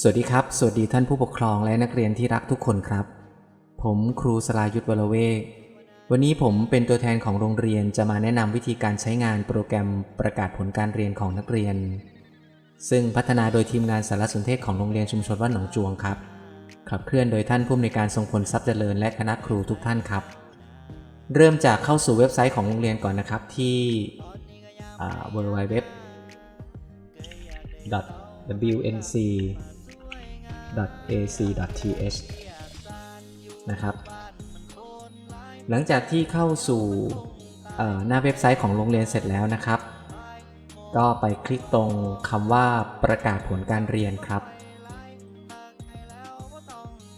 สวัสดีครับ สวัสดีท่านผู้ปกครองและนักเรียนที่รักทุกคนครับ ผมครูสลายุทธวรเวกวันนี้ผมเป็นตัวแทนของโรงเรียนจะมาแนะนำวิธีการใช้งานโปรแกรมประกาศผลการเรียนของนักเรียน ซึ่งพัฒนาโดยทีมงานสารสนเทศของโรงเรียนชุมชนวัดหนองจวงครับ ขับเคลื่อนโดยท่านผู้อำนวยการทรงพลทรัพย์เจริญและคณะครูทุกท่านครับ เริ่มจากเข้าสู่เว็บไซต์ของโรงเรียนก่อนนะครับที่อ่า www wnc ac.th นะครับ หลังจากที่เข้าสู่หน้าเว็บไซต์ของโรงเรียนเสร็จแล้วนะครับ ก็ไปคลิกตรงคำว่าประกาศผลการเรียนครับ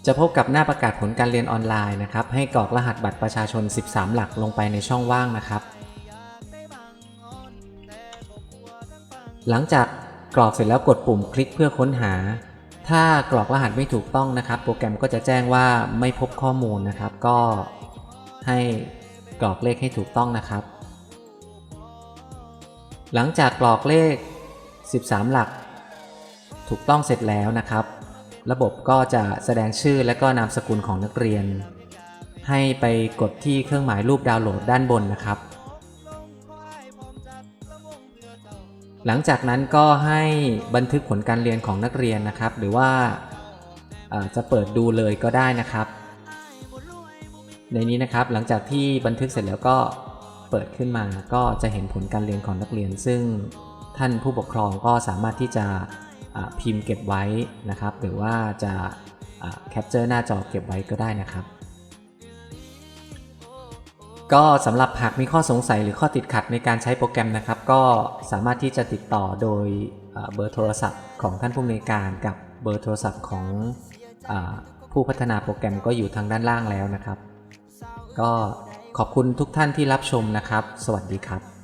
จะพบกับหน้าประกาศผลการเรียนออนไลน์นะครับ ให้กรอกรหัสบัตรประชาชน 13 หลักลงไปในช่องว่างนะครับ หลังจากกรอกเสร็จแล้วกดปุ่มคลิกเพื่อค้นหา ถ้ากรอกรหัสไม่ถูกต้องนะครับ โปรแกรมก็จะแจ้งว่าไม่พบข้อมูลนะครับ ก็ให้กรอกเลขให้ถูกต้องนะครับ หลังจากกรอกเลข 13 หลัก ถูกต้องเสร็จแล้วนะครับ ระบบก็จะแสดงชื่อและก็นามสกุลของนักเรียน ให้ไปกดที่เครื่องหมายรูปดาวน์โหลดด้านบนนะครับ หลังจากนั้นก็ให้บันทึกผลการเรียนของนักเรียนนะครับ หรือว่าจะเปิดดูเลยก็ได้นะครับ ในนี้นะครับหลังจากที่บันทึกเสร็จแล้วก็เปิดขึ้นมาก็จะเห็นผลการเรียนของนักเรียน ซึ่งท่านผู้ปกครองก็สามารถที่จะพิมพ์เก็บไว้นะครับ หรือว่าจะแคปเจอร์หน้าจอเก็บไว้ก็ได้นะครับ ก็สำหรับหากมีข้อสงสัยหรือข้อติดขัดในการใช้โปรแกรมนะครับ ก็สามารถที่จะติดต่อโดยเบอร์โทรศัพท์ของท่านผู้อำนวยการกับเบอร์โทรศัพท์ของอผู้พัฒนาโปรแกรมก็อยู่ทางด้านล่างแล้วนะครับ ก็ขอบคุณทุกท่านที่รับชมนะครับ สวัสดีครับ